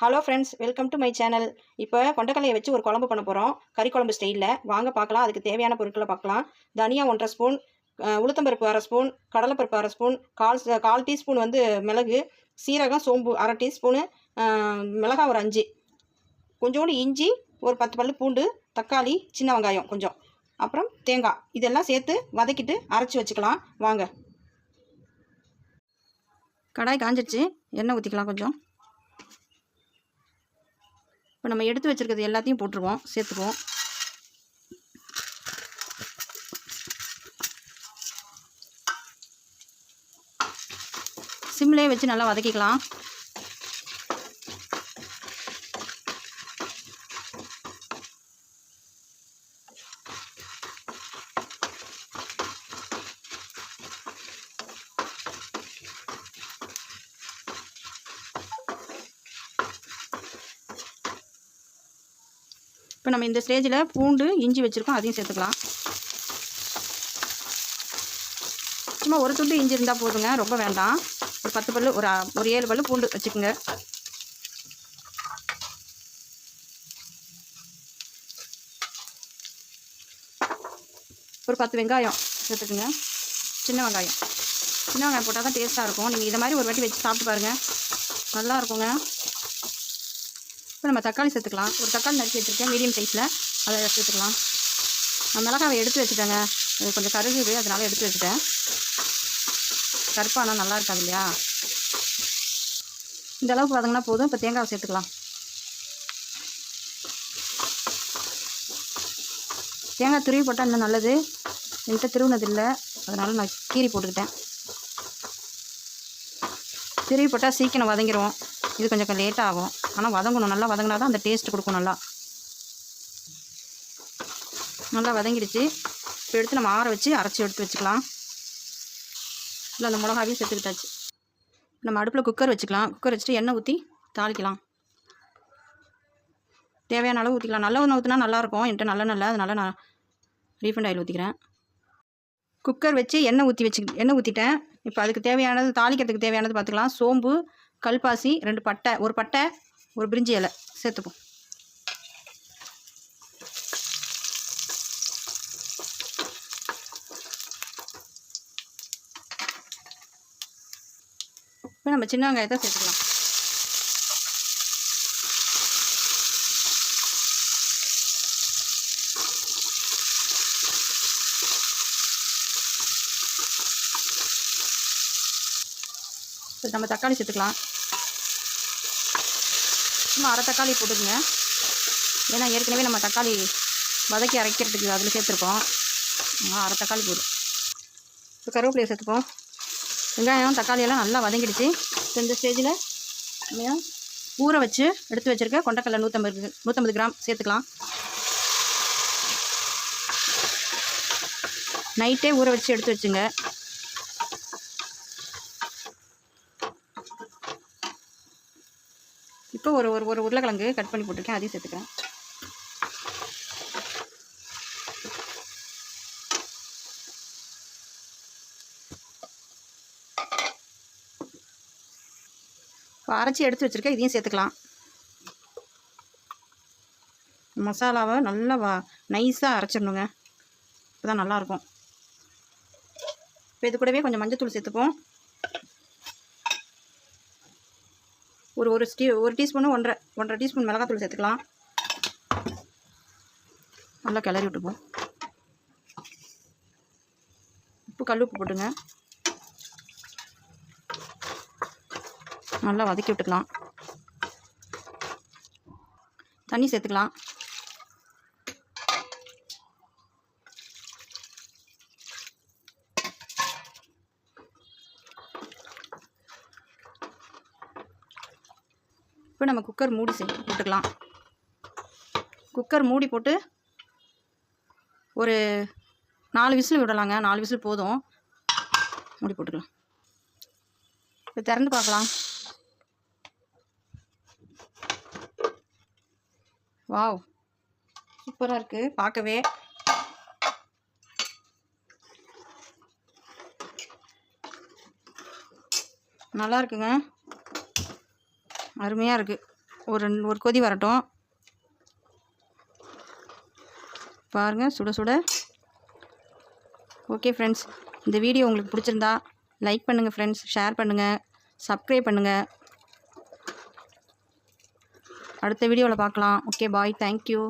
Hello friends welcome to my channel இப்போ கொண்டக்கல்லையை வச்சு ஒரு குழம்பு பண்ண போகிறோம் கறி குழம்பு ஸ்டைலில் வாங்க பார்க்கலாம். அதுக்கு தேவையான பொருட்களை பார்க்கலாம். தனியா ஒன்றரை ஸ்பூன் உளுத்தம்பருப்பு அரை ஸ்பூன் கடலைப்பருப்பு அரை ஸ்பூன் கால் கால் டீஸ்பூன் வந்து மிளகு சீரகம் சோம்பு அரை டீஸ்பூனு மிளகாய் ஒரு அஞ்சு. கொஞ்சோண்டு இஞ்சி ஒரு பத்து பல்லு பூண்டு தக்காளி சின்ன வெங்காயம் கொஞ்சம். அப்புறம் தேங்காய். இதெல்லாம் சேர்த்து வதக்கிட்டு அரைச்சி வச்சுக்கலாம். வாங்க. கடாய் காஞ்சிடுச்சு எண்ணெய் ஊற்றிக்கலாம் கொஞ்சம். இப்போ நம்ம எடுத்து வச்சிருக்கிறது எல்லாத்தையும் போட்டுருவோம் சேர்த்துக்குவோம். சிம்லேயே வச்சு நல்லா வதக்கிக்கலாம். இப்போ நம்ம இந்த ஸ்டேஜில் பூண்டு இஞ்சி வச்சுருக்கோம் அதையும் சேர்த்துக்கலாம். சும்மா ஒரு துண்டு இஞ்சி இருந்தால் போதுங்க ரொம்ப வேண்டாம். ஒரு பத்து பல்லு ஒரு ஒரு ஏழு பல்லு பூண்டு வச்சுக்கோங்க. ஒரு பத்து வெங்காயம் சேர்த்துக்குங்க. சின்ன வெங்காயம். சின்ன வெங்காயம் போட்டால் தான் டேஸ்ட்டாக இருக்கும். நீங்கள் இதை மாதிரி ஒரு வாட்டி வச்சு சாப்பிட்டு பாருங்கள் நல்லா இருக்குங்க. இப்போ நம்ம தக்காளி சேர்த்துக்கலாம். ஒரு தக்காளி நறுக்கி வச்சுருக்கேன் மீடியம் சைஸில் அதை சேர்த்துக்கலாம். நான் மிளகாவை எடுத்து வச்சுட்டேங்க. அது கொஞ்சம் கருகுது அதனால் எடுத்து வச்சுட்டேன். கருப்பானா நல்லா இருக்காது இல்லையா? இந்த அளவுக்கு வதங்கினா போதும். இப்போ தேங்காவை சேர்த்துக்கலாம். தேங்காய் துருவி போட்டால் இன்னும் நல்லது. என்கிட்ட திருவுனது இல்லை. அதனால் நான் கீரி போட்டுக்கிட்டேன். திருவி போட்டால் சீக்கிரம் வதங்கிடுவோம் இது கொஞ்சம் லேட் ஆகும். ஆனால் வதங்கணும். நல்லா வதங்கினா தான் அந்த டேஸ்ட் கொடுக்கும் நல்லா. நல்லா வதங்கிடுச்சு. இப்போ எடுத்து நம்ம ஆற வச்சு அரைச்சி எடுத்து வச்சுக்கலாம். இல்லை அந்த மிளகாவையும் சேர்த்துக்கிட்டாச்சு. நம்ம அடுப்பில் குக்கர் வச்சுக்கலாம். குக்கர் வச்சுட்டு எண்ணெய் ஊற்றி தாளிக்கலாம். தேவையான அளவு ஊற்றிக்கலாம் நல்ல ஒன்று ஊற்றினா நல்லாயிருக்கும் என்கிட்ட நல்ல நல்ல அதனால் நான் ரீஃபண்ட் ஆயில் ஊற்றிக்கிறேன் குக்கர் வச்சு எண்ணெய் ஊற்றி வச்சு எண்ணெய் ஊற்றிட்டேன் இப்போ அதுக்கு தேவையானது தாளிக்கிறதுக்கு தேவையானது பார்த்துக்கலாம். சோம்பு கல்பாசி ரெண்டு பட்டை ஒரு பட்டை ஒரு பிரிஞ்சி இலை. சேர்த்துப்போம். இப்போ நம்ம சின்ன வெங்காயத்தை சேர்த்துக்கலாம். நம்ம தக்காளி சேர்த்துக்கலாம். சும்மா அரை தக்காளி போட்டுக்கோங்க. ஏன்னா ஏற்கனவே நம்ம தக்காளி வதக்கி அரைக்கிறதுக்கு அதில் சேர்த்துருக்கோம். அரை தக்காளி போதும். இப்போ கருவேப்பிலையை சேர்த்துப்போம். வெங்காயம் தக்காளியெல்லாம் நல்லா வதங்கிடுச்சு. இப்போ இந்த ஸ்டேஜில் நம்ம ஊற வச்சு எடுத்து வச்சுருக்க கொண்டக்கடலை நூற்றம்பது நூற்றம்பது கிராம் சேர்த்துக்கலாம். நைட்டே ஊற வச்சு எடுத்து வச்சுங்க. இப்போ ஒரு ஒரு ஒரு உருளைக்கிழங்கு கட் பண்ணி போட்டிருக்கேன் அதையும் சேர்த்துக்கிறேன். இப்போ அரைச்சி எடுத்து வச்சுருக்கேன் இதையும் சேர்த்துக்கலாம். மசாலாவை நல்லா வா நைஸாக அரைச்சிடணுங்க. இப்போ தான் நல்லாயிருக்கும். இப்போ இது கூடவே கொஞ்சம் மஞ்சத்தூள் சேர்த்துப்போம். ஒரு ஒரு ஸ்டீ ஒரு டீஸ்பூனு ஒன்றரை ஒன்றரை டீஸ்பூன் மிளகாத்தூள் சேர்த்துக்கலாம். நல்லா கிளறி விட்டுப்போம் உப்பு கல் உப்பு போட்டுங்க. நல்லா வதக்கி விட்டுக்கலாம். தண்ணி சேர்த்துக்கலாம். இப்போ நம்ம குக்கர் மூடி செய் போட்டுக்கலாம். குக்கர் மூடி போட்டு ஒரு நாலு விசில் விடலாங்க. நாலு விசில் போதும். மூடி போட்டுக்கலாம். இப்போ திறந்து பார்க்கலாம். வாவ். சூப்பராக இருக்குது பார்க்கவே. நல்லா இருக்குங்க. அருமையாக இருக்குது ஒரு ரெண்டு ஒரு கொதி வரட்டும். பாருங்கள் சுட சுட. ஓகே ஃப்ரெண்ட்ஸ் இந்த வீடியோ உங்களுக்கு பிடிச்சிருந்தா லைக் பண்ணுங்கள் ஃப்ரெண்ட்ஸ் ஷேர் பண்ணுங்கள் சப்ஸ்கிரைப் பண்ணுங்கள் அடுத்த வீடியோவில் பார்க்கலாம் ஓகே பாய் தேங்க்யூ